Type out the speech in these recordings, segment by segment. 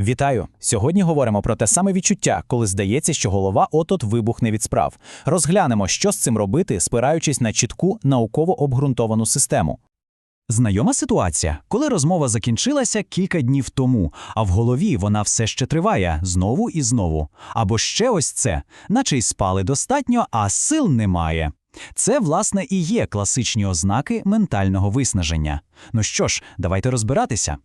Вітаю! Сьогодні говоримо про те саме відчуття, коли здається, що голова от-от вибухне від справ. Розглянемо, що з цим робити, спираючись на чітку науково обґрунтовану систему. Знайома ситуація, коли розмова закінчилася кілька днів тому, а в голові вона все ще триває знову і знову. Або ще ось це, наче й спали достатньо, а сил немає. Це, власне, і є класичні ознаки ментального виснаження. Ну що ж, давайте розбиратися.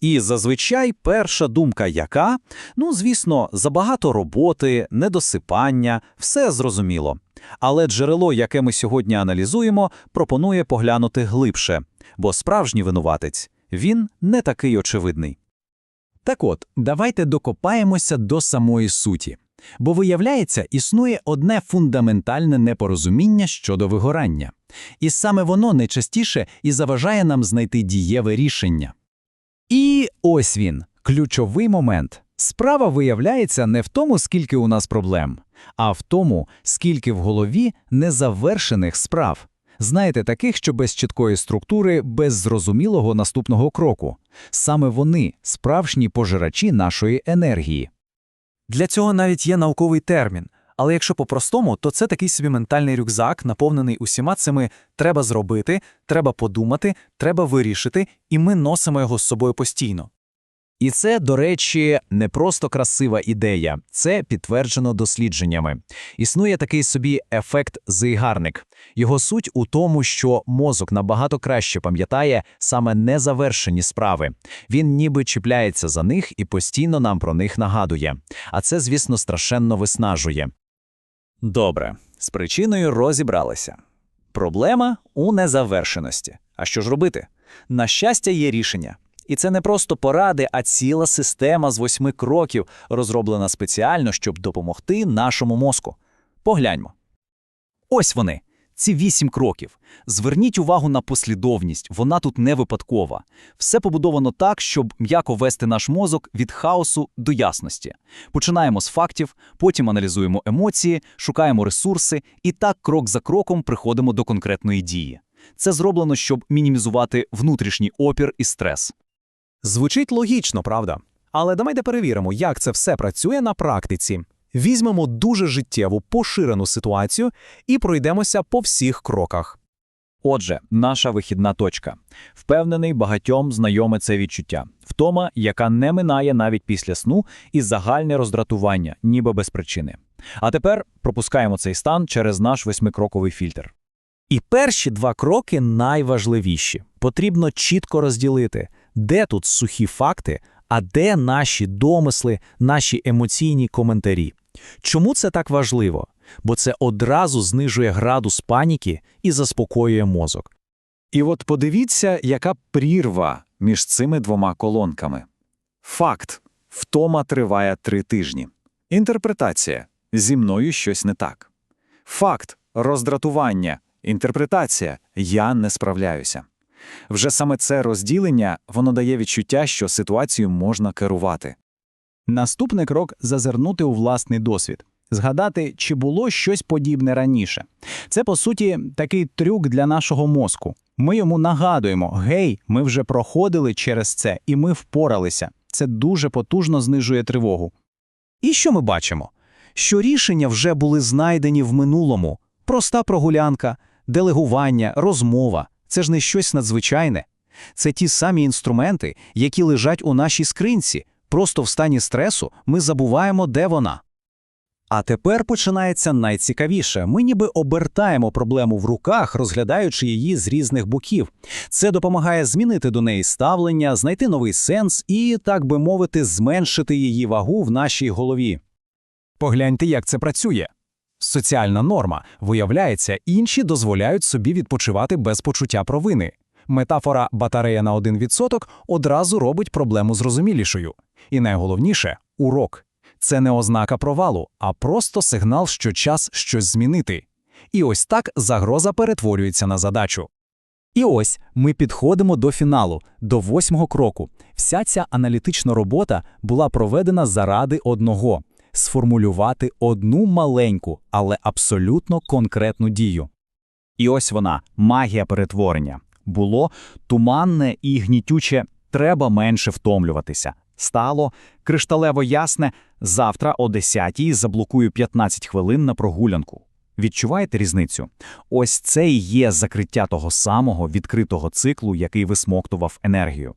І зазвичай перша думка яка? Ну, звісно, забагато роботи, недосипання, все зрозуміло. Але джерело, яке ми сьогодні аналізуємо, пропонує поглянути глибше, бо справжній винуватець, він не такий очевидний. Так от, давайте докопаємося до самої суті. Бо, виявляється, існує одне фундаментальне непорозуміння щодо вигорання. І саме воно найчастіше і заважає нам знайти дієве рішення. І ось він, ключовий момент. Справа виявляється не в тому, скільки у нас проблем, а в тому, скільки в голові незавершених справ. Знаєте, таких, що без чіткої структури, без зрозумілого наступного кроку. Саме вони справжні пожирачі нашої енергії. Для цього навіть є науковий термін. Але якщо по-простому, то це такий собі ментальний рюкзак, наповнений усіма цими треба зробити, треба подумати, треба вирішити, і ми носимо його з собою постійно. І це, до речі, не просто красива ідея, це підтверджено дослідженнями. Існує такий собі ефект зигарник. Його суть у тому, що мозок набагато краще пам'ятає саме незавершені справи. Він ніби чіпляється за них і постійно нам про них нагадує. А це, звісно, страшенно виснажує. Добре, з причиною розібралися. Проблема у незавершеності. А що ж робити? На щастя, є рішення. І це не просто поради, а ціла система з восьми кроків, розроблена спеціально, щоб допомогти нашому мозку. Погляньмо. Ось вони, ці вісім кроків. Зверніть увагу на послідовність, вона тут не випадкова. Все побудовано так, щоб м'яко вести наш мозок від хаосу до ясності. Починаємо з фактів, потім аналізуємо емоції, шукаємо ресурси і так крок за кроком приходимо до конкретної дії. Це зроблено, щоб мінімізувати внутрішній опір і стрес. Звучить логічно, правда? Але давайте перевіримо, як це все працює на практиці. Візьмемо дуже життєву поширену ситуацію і пройдемося по всіх кроках. Отже, наша вихідна точка. Впевнений, багатьом знайоме це відчуття. Втома, яка не минає навіть після сну, і загальне роздратування, ніби без причини. А тепер пропускаємо цей стан через наш восьмикроковий фільтр. І перші два кроки найважливіші. Потрібно чітко розділити, де тут сухі факти, а де наші домисли, наші емоційні коментарі. Чому це так важливо? Бо це одразу знижує градус паніки і заспокоює мозок. І от подивіться, яка прірва між цими двома колонками. Факт. Втома триває три тижні. Інтерпретація. Зі мною щось не так. Факт. Роздратування. Інтерпретація. Я не справляюся. Вже саме це розділення воно дає відчуття, що ситуацію можна керувати. Наступний крок зазирнути у власний досвід, згадати, чи було щось подібне раніше. Це, по суті, такий трюк для нашого мозку. Ми йому нагадуємо: гей, ми вже проходили через це, і ми впоралися. Це дуже потужно знижує тривогу. І що ми бачимо? Що рішення вже були знайдені в минулому: проста прогулянка, делегування, розмова. Це ж не щось надзвичайне. Це ті самі інструменти, які лежать у нашій скринці. Просто в стані стресу ми забуваємо, де вона. А тепер починається найцікавіше. Ми ніби обертаємо проблему в руках, розглядаючи її з різних боків. Це допомагає змінити до неї ставлення, знайти новий сенс і, так би мовити, зменшити її вагу в нашій голові. Погляньте, як це працює. Соціальна норма. Виявляється, інші дозволяють собі відпочивати без почуття провини. Метафора батарея на 1% одразу робить проблему зрозумілішою. І найголовніше урок. Це не ознака провалу, а просто сигнал, що час щось змінити. І ось так загроза перетворюється на задачу. І ось ми підходимо до фіналу, до восьмого кроку. Вся ця аналітична робота була проведена заради одного сформулювати одну маленьку, але абсолютно конкретну дію. І ось вона магія перетворення. Було туманне і гнітюче треба менше втомлюватися. стало, кришталево ясне, завтра о 10-й заблокую 15 хвилин на прогулянку. Відчуваєте різницю? Ось це і є закриття того самого відкритого циклу, який висмоктував енергію.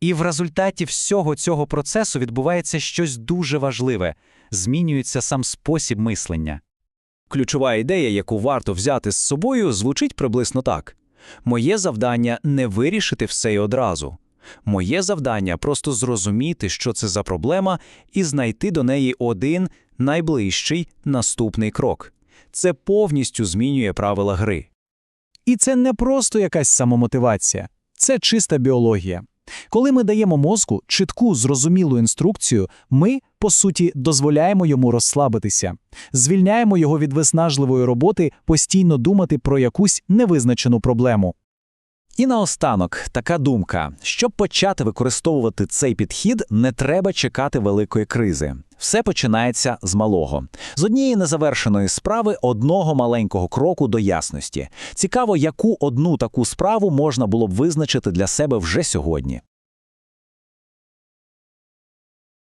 І в результаті всього цього процесу відбувається щось дуже важливе – змінюється сам спосіб мислення. Ключова ідея, яку варто взяти з собою, звучить приблизно так: Моє завдання не вирішити все й одразу. Моє завдання просто зрозуміти, що це за проблема, і знайти до неї один найближчий наступний крок. Це повністю змінює правила гри. І це не просто якась самомотивація, це чиста біологія. Коли ми даємо мозку чітку, зрозумілу інструкцію, ми, по суті, дозволяємо йому розслабитися, звільняємо його від виснажливої роботи постійно думати про якусь невизначену проблему. І наостанок така думка: щоб почати використовувати цей підхід, не треба чекати великої кризи. Все починається з малого, з однієї незавершеної справи одного маленького кроку до ясності. Цікаво, яку одну таку справу можна було б визначити для себе вже сьогодні.